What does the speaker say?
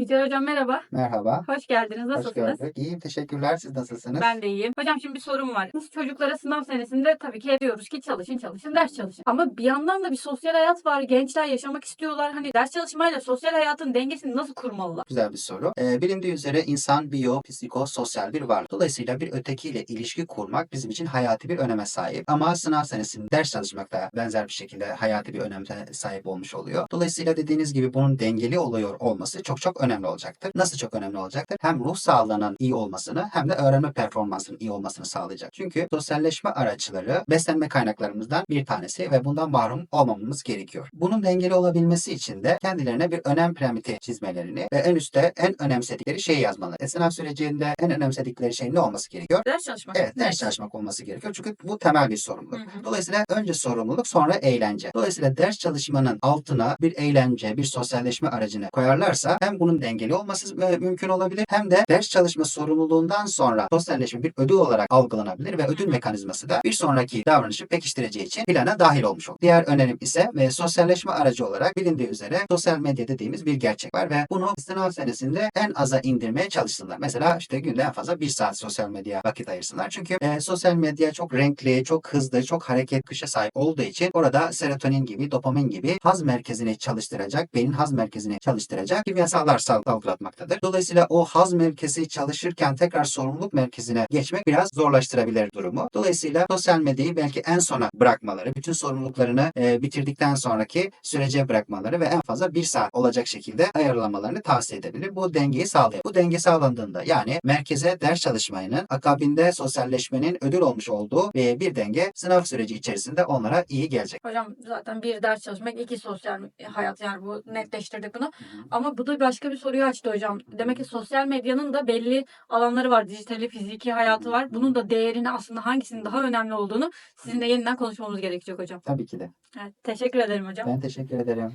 Yücel Hocam merhaba. Merhaba. Hoş geldiniz. Hoş Nasılsınız? gördük. İyiyim. Teşekkürler. Siz nasılsınız? Ben de iyiyim. Hocam şimdi bir sorum var. Biz çocuklara sınav senesinde tabii ki diyoruz ki çalışın çalışın ders çalışın. Ama bir yandan da bir sosyal hayat var. Gençler yaşamak istiyorlar. Hani ders çalışmayla sosyal hayatın dengesini nasıl kurmalılar? Güzel bir soru. Ee, bilindiği üzere insan biyo, psiko, sosyal bir varlık. Dolayısıyla bir ötekiyle ilişki kurmak bizim için hayati bir öneme sahip. Ama sınav senesinde ders çalışmak da benzer bir şekilde hayati bir öneme sahip olmuş oluyor. Dolayısıyla dediğiniz gibi bunun dengeli oluyor olması çok çok önemli olacaktır. Nasıl çok önemli olacaktır? Hem ruh sağlığının iyi olmasını hem de öğrenme performansının iyi olmasını sağlayacak. Çünkü sosyalleşme araçları beslenme kaynaklarımızdan bir tanesi ve bundan mahrum olmamamız gerekiyor. Bunun dengeli olabilmesi için de kendilerine bir önem piramidi çizmelerini ve en üstte en önemsedikleri şeyi yazmalı. E, sınav sürecinde en önemsedikleri şey ne olması gerekiyor? Ders çalışmak. Evet, ders çalışmak olması gerekiyor. Çünkü bu temel bir sorumluluk. Hı hı. Dolayısıyla önce sorumluluk sonra eğlence. Dolayısıyla ders çalışmanın altına bir eğlence, bir sosyalleşme aracını koyarlarsa hem bunun dengeli olması e, mümkün olabilir hem de ders çalışma sorumluluğundan sonra sosyalleşme bir ödül olarak algılanabilir ve ödül mekanizması da bir sonraki davranışı pekiştireceği için plana dahil olmuş olur. Diğer önerim ise ve sosyalleşme aracı olarak bilindiği üzere sosyal medya dediğimiz bir gerçek var ve bunu sınav senesinde en aza indirmeye çalışsınlar. Mesela işte günde en fazla bir saat sosyal medya vakit ayırsınlar. Çünkü e, sosyal medya çok renkli, çok hızlı, çok hareket kışa sahip olduğu için orada serotonin gibi, dopamin gibi haz merkezini çalıştıracak, beyin haz merkezini çalıştıracak kimyasallar sal- salgılatmaktadır. Dolayısıyla o haz merkezi çalışırken tekrar sorumluluk merkezine geçmek biraz zorlaştırabilir durumu. Dolayısıyla sosyal medyayı belki en sona bırakmaları, bütün sorumluluklarını e, bitirdikten sonraki sürece bırakmaları ve en fazla bir saat olacak şekilde ayarlamalarını tavsiye edebilir. Bu dengeyi sağlayabilir. Bu denge sağlandığında yani merkeze ders çalışmayının akabinde sosyalleşmenin ödül olmuş olduğu e, bir denge sınav süreci içerisinde onlara iyi gelecek. Hocam zaten bir ders çalışmak, iki sosyal hayat yani bu netleştirdik bunu. Ama bu da başka bir soruyu açtı hocam. Demek ki sosyal medyanın da belli alanları var. Dijitali, fiziki hayatı var. Bunun da değerini aslında hangisinin daha önemli olduğunu sizinle yeniden konuşmamız gerekecek hocam. Tabii ki de. Evet, teşekkür ederim hocam. Ben teşekkür ederim.